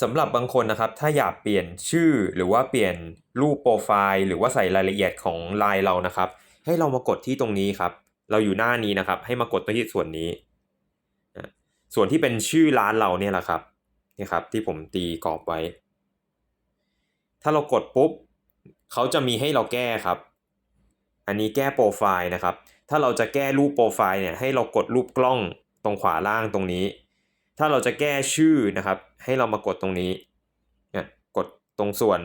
สำหรับบางคนนะครับถ้าอยากเปลี่ยนชื่อหรือว่าเปลี่ยนรูปโปรไฟล์หรือว่าใส่รายละเอียดของไลน์เรานะครับ ให้เรามากดที่ตรงนี้ครับ เราอยู่หน้านี้นะครับ ให้มากดตรงที่ส่วนนี้ ส่วนที่เป็นชื่อร้านเราเนี่ยแหละครับนี่ครับที่ผมตีกรอบไว้ ถ้าเรากดปุ๊บเขาจะมีให้เราแก้ครับ อันนี้แก้โปรไฟล์นะครับ ถ้าเราจะแก้รูปโปรไฟล์เนี่ยให้เรากดรูปกล้องตรงขวาล่างตรงนี้ ถ้าเราจะแก้ชื่อนะครับ ให้เรามากดตรงนี้เนี่ยกดตรงส่วน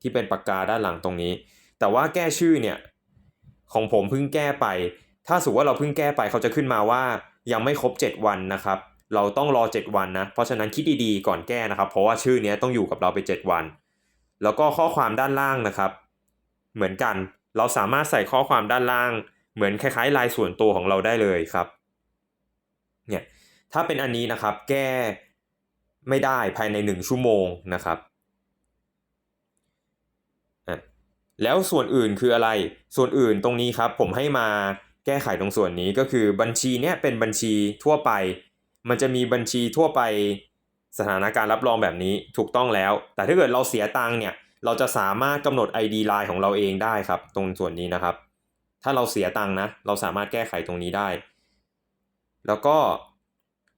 ที่เป็นปากกาด้านหลังตรงนี้ แต่ว่าแก้ชื่อเนี่ยของผมเพิ่งแก้ไป ถ้าสมมติว่าเราเพิ่งแก้ไปเขาจะขึ้นมาว่ายังไม่ครบ 7 วันนะครับ เราต้องรอ 7 วันนะ เพราะฉะนั้นคิดดีๆก่อนแก้นะครับ เพราะว่าชื่อนี้ต้องอยู่กับเราไป 7 วัน แล้วก็ข้อความด้านล่างนะครับ เหมือนกัน เราสามารถใส่ข้อความด้านล่าง เหมือนคล้ายๆลายส่วนตัวของเราได้เลยครับ เนี่ย ถ้าเป็นอันนี้นะครับแก้ไม่ได้ภายใน 1 ชั่วโมงนะครับอะแล้วส่วนอื่นคืออะไร ส่วนอื่นตรงนี้ครับผมให้มาแก้ไขตรงส่วนนี้ก็คือบัญชีเนี้ยเป็นบัญชีทั่วไป มันจะมีบัญชีทั่วไปสถานการณ์รับรองแบบนี้ถูกต้องแล้ว แต่ถ้าเกิดเราเสียตังค์เนี่ยเราจะสามารถกำหนด ID Line ของเราเองได้ครับ ตรงส่วนนี้นะครับ ถ้าเราเสียตังค์นะเราสามารถแก้ไขตรงนี้ได้ แล้วก็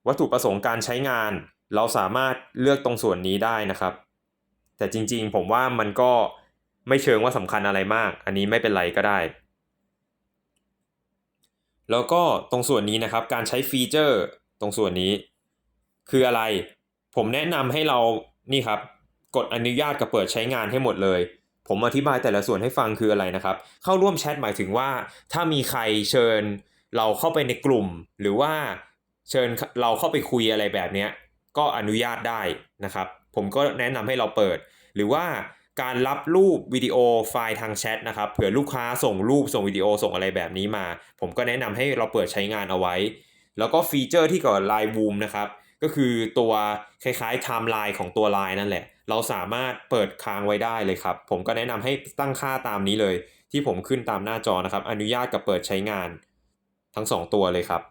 วัตถุประสงค์การใช้งาน เราสามารถเลือกตรงส่วนนี้ได้นะครับ แต่จริงๆ ผมว่ามันก็ไม่เชิงว่าสำคัญอะไรมาก อันนี้ไม่เป็นไรก็ได้ แล้วก็ตรงส่วนนี้นะครับ การใช้ฟีเจอร์ตรงส่วนนี้ คืออะไร ผมแนะนำให้เรานี่ครับ กดอนุญาตกับเปิดใช้งานให้หมดเลย ผมอธิบายแต่ละส่วนให้ฟังคืออะไรนะครับ เข้าร่วมแชทหมายถึงว่า ถ้ามีใครเชิญ เราเข้าไปในกลุ่ม หรือว่า เชิญเราเข้าไปคุยอะไรแบบนี้ก็อนุญาตได้นะครับ ผมก็แนะนำให้เราเปิด หรือว่าการรับรูปวิดีโอไฟล์ทางแชทนะครับเผื่อลูกค้าส่งรูปส่งวิดีโอส่งอะไรแบบนี้มา ผมก็แนะนำให้เราเปิดใช้งานเอาไว้ แล้วก็ฟีเจอร์ที่กับ Line Boom นะครับก็คือตัวคล้ายๆไทม์ไลน์ของตัว Line นั่นแหละ เราสามารถเปิดค้างไว้ได้เลยครับ ผมก็แนะนำให้ตั้งค่าตามนี้เลย ที่ผมขึ้นตามหน้าจอนะครับ อนุญาตกับเปิดใช้งานทั้ง 2 ตัวเลยครับ